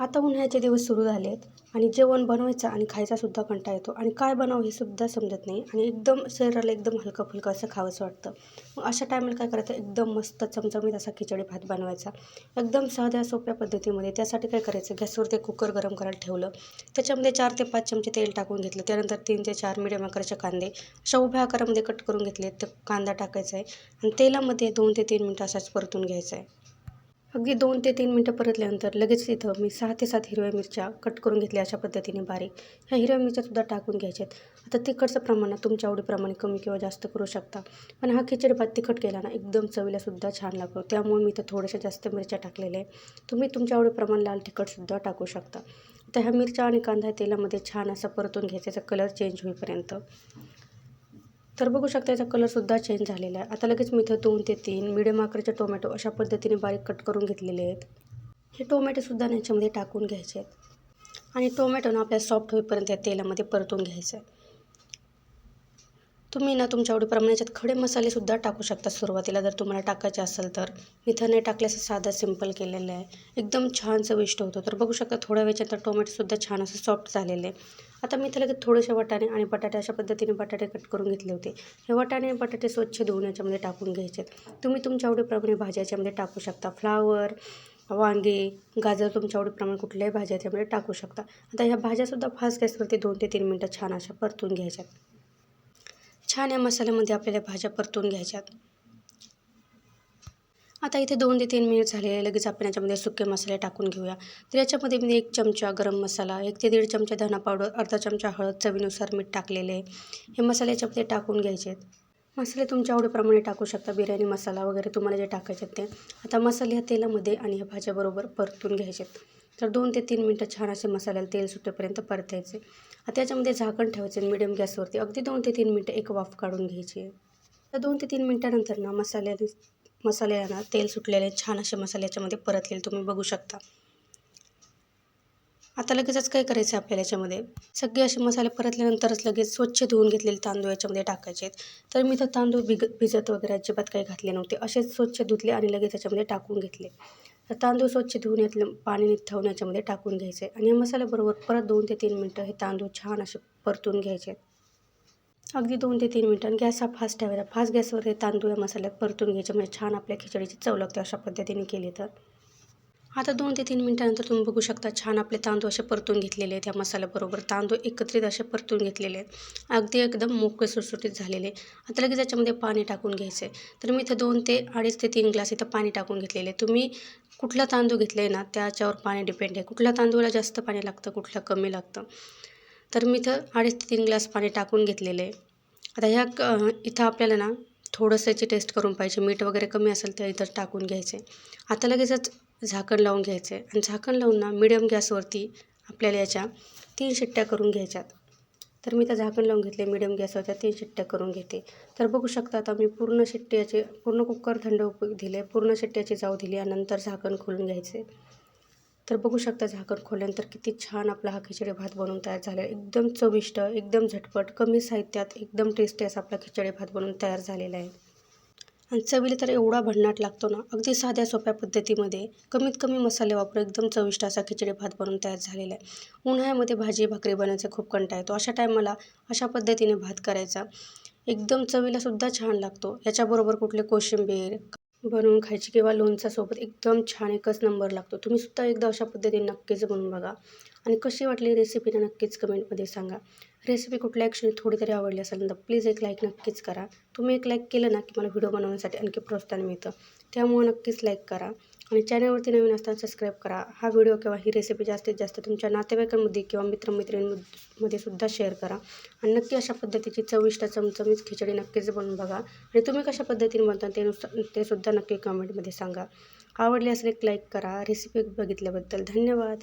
आता उन्हाळ्याचे दिवस सुरू झाले आहेत आणि जेवण बनवायचा आणि खायचासुद्धा कंटाळा येतो. आणि काय बनावं हे सुद्धा समजत नाही आणि एकदम शरीराला एकदम हलकं फुलकं असं खावंसं वाटतं. मग अशा टायमाला काय करायचं? एकदम मस्त चमचमीत असा खिचडी भात बनवायचा. एकदम साध्या सोप्या पद्धतीमध्ये त्यासाठी काय करायचं? गॅसवर ते कुकर गरम करायला ठेवलं. त्याच्यामध्ये चार ते पाच चमचे तेल टाकून घेतलं. त्यानंतर तीन ते चार मिडियम आकाराचे कांदे अशा उभ्या आकारामध्ये कट करून घेतले ते कांदा टाकायचा आहे. आणि तेलामध्ये दोन ते तीन मिनटं असाच परतून घ्यायचा आहे. अगदी दोन ते तीन मिनटं परतल्यानंतर लगेच इथं मी सहा ते सात हिरव्या मिरच्या कट करून घेतल्या अशा पद्धतीने बारीक. ह्या हिरव्या मिरच्यासुद्धा टाकून घ्यायच्यात. आता तिखटचं प्रमाण तुमच्या आवडीप्रमाणे कमी किंवा जास्त करू शकता. पण हा खिचडी भात तिखट केला ना एकदम चवीलासुद्धा छान लागतो. त्यामुळे मी इथं थोड्याशा जास्त मिरच्या टाकलेल्या आहे तुम्ही तुमच्या आवडीप्रमाणे लाल तिखटसुद्धा टाकू शकता. तर ह्या मिरच्या आणि कांदा तेलामध्ये छान असा परतून घ्यायचा. कलर चेंज होईपर्यंत. तर बघू शकता याचा कलरसुद्धा चेंज झालेला आहे. आता लगेच मी इथं दोन ते तीन मिडियम आकाराचे टोमॅटो अशा पद्धतीने बारीक कट करून घेतलेले आहेत. हे टोमॅटोसुद्धा याच्यामध्ये टाकून घ्यायचे आहेत. आणि टोमॅटोनं आपल्या आपल्याला सॉफ्ट होईपर्यंत या तेलामध्ये परतून घ्यायचं आहे तुम्ही ना तुमच्या आवडीप्रमाणे याच्यात खडे मसालेसुद्धा टाकू शकता सुरुवातीला. जर तुम्हाला टाकायचे असेल तर. इथं नाही टाकल्याचं साधं सिंपल केलेलं आहे. एकदम छान चविष्ट होतं. तर बघू शकता थोड्या वेळच्यानंतर टोमॅटोसुद्धा छान असं सॉफ्ट झालेलं आहे. आता मी इथं लगेच थोडेसे वाटाणे आणि बटाटे अशा पद्धतीने बटाटे कट करून घेतले होते. हे वाटाणे आणि बटाटे स्वच्छ धुवून याच्यामध्ये टाकून घ्यायचे तुम्ही तुमच्या आवडीप्रमाणे भाज्या याच्यामध्ये टाकू शकता. फ्लावर वांगे गाजर तुमच्या आवडीप्रमाणे कुठल्याही भाज्या याच्यामध्ये टाकू शकता. आता ह्या भाज्यासुद्धा फास्ट गॅसवरती दोन ते तीन मिनटं छान अशा परतून घ्यायच्यात छान या मसाल्यामध्ये आपल्याला भाज्या परतून घ्यायच्यात. आता इथे दोन ते तीन मिनिट झाले लगेच आपण याच्यामध्ये सुके मसाले टाकून घेऊया. तर याच्यामध्ये मी एक चमचा गरम मसाला एक ते दीड चमचा धना पावडर अर्धा चमचा हळद चवीनुसार मीठ टाकलेले हे मसाले याच्यामध्ये टाकून घ्यायचे आहेत मसाले तुमच्या आवडीप्रमाणे टाकू शकता. बिर्याणी मसाला वगैरे तुम्हाला जे टाकायचे ते. आता मसाले ह्या तेलामध्ये आणि ह्या भाज्याबरोबर परतून घ्यायचे तर दोन ते तीन मिनटं छान असे मसाल्याला तेल सुटेपर्यंत परतायचे. आता त्याच्यामध्ये झाकण ठेवायचे मिडियम गॅसवरती अगदी दोन ते तीन मिनटं एक वाफ काढून घ्यायची. तर दोन ते तीन मिनटानंतर ना मसाल्याने मसाल्याला तेल सुटलेले छान असे मसाल्याच्यामध्ये परतलेले तुम्ही बघू शकता. आता लगेचच काय करायचं आपल्याला याच्यामध्ये? सगळे असे मसाले परतल्यानंतरच लगेच स्वच्छ धुवून घेतलेले तांदूळ याच्यामध्ये टाकायचे आहेत. तर मी तर तांदूळ भिग भिजत वगैरे अजिबात काही घातले नव्हते. असेच स्वच्छ धुतले आणि लगेच याच्यामध्ये टाकून घेतले. तर तांदूळ स्वच्छ धुवून यातलं पाणी निथवून याच्यामध्ये टाकून घ्यायचे आणि या मसाल्याबरोबर परत दोन ते तीन मिनटं हे तांदूळ छान असे परतून घ्यायचे अगदी दोन ते तीन मिनटं गॅस हा फास्ट ठेवायचा. फास्ट गॅसवर हे तांदूळ या मसाल्यात परतून घ्यायचे. म्हणजे छान आपल्या खिचडीची चव लागते अशा पद्धतीने केली तर. आता दोन ते तीन मिनटानंतर तुम्ही बघू शकता छान आपले तांदूळ असे परतून घेतलेले आहेत या मसाल्याबरोबर. तांदूळ एकत्रित असे परतून घेतलेले आहेत. अगदी एकदम मोकळे सुटसुटीत झालेले आता लगेच याच्यामध्ये पाणी टाकून घ्यायचं आहे. तर मी इथं दोन ते अडीच ते तीन ग्लास इथं पाणी टाकून घेतलेले तुम्ही कुठला तांदूळ घेतले आहे ना त्याच्यावर पाणी डिपेंड आहे. कुठल्या तांदूळाला जास्त पाणी लागतं कुठलं कमी लागतं. तर मी इथं अडीच ते तीन ग्लास पाणी टाकून घेतलेले आहे. आता ह्या क इथं आपल्याला ना थोडंसं याची टेस्ट करून पाहिजे. मीठ वगैरे कमी असेल तर इथं टाकून घ्यायचे आता लगेचच झाकण लावून घ्यायचं आहे आणि झाकण लावून ना मिडियम गॅसवरती आपल्याला याच्या तीन शिट्ट्या करून घ्यायच्यात. तर मी त्या झाकण लावून घेतले मिडियम गॅसवरच्या तीन शिट्ट्या करून घेते. तर बघू शकता आता मी पूर्ण शिट्ट्याचे पूर्ण कुकर थंड दिले पूर्ण शिट्ट्याची जाऊ दिली आणि नंतर झाकण खोलून घ्यायचे. तर बघू शकता झाकण खोलल्यानंतर किती छान आपला हा खिचडी भात बनवून तयार झाला. एकदम चविष्ट एकदम झटपट कमी साहित्यात एकदम टेस्टी असा आपला खिचडी भात बनवून तयार झालेला आहे. आणि चवीला तर एवढा भन्नाट लागतो ना अगदी साध्या सोप्या पद्धतीमध्ये. कमीत कमी मसाले वापरून एकदम चविष्ट असा खिचडी भात बनवून तयार झालेला आहे. उन्हाळ्यामध्ये भाजी भाकरी बनवायचा खूप कंटा येतो. अशा टायमाला अशा पद्धतीने भात करायचा. एकदम चवीलासुद्धा छान लागतो. याच्याबरोबर कुठले कोशिंबीर बनवून खायची किंवा लोणच्यासोबत एकदम छान एकच नंबर लागतो. तुम्ही सुद्धा एकदा अशा पद्धतीने नक्कीच बनवून बघा. आणि कशी वाटली रेसिपीला नक्कीच कमेंटमध्ये सांगा. रेसिपी कुठल्या क्षणी थोडी तरी आवडली असेल तर प्लीज एक लाईक नक्कीच करा. तुम्ही एक लाईक केलं ना की मला व्हिडिओ बनवण्यासाठी आणखी प्रोत्साहन मिळतं. त्यामुळे नक्कीच लाईक करा. आणि चॅनलवरती नवीन असताना सबस्क्राईब करा. हा व्हिडिओ किंवा ही रेसिपी जास्तीत जास्त तुमच्या नातेवाईकांमध्ये किंवा मित्रमैत्रिणींमध्ये सुद्धा शेअर करा. आणि नक्की अशा पद्धतीची चविष्ट चमचमीच खिचडी नक्कीच बनवून बघा. आणि तुम्ही कशा पद्धतीने बनता ते नुसतं ते सुद्धा नक्की कमेंटमध्ये सांगा. आवडली असेल एक लाईक करा. रेसिपी बघितल्याबद्दल धन्यवाद.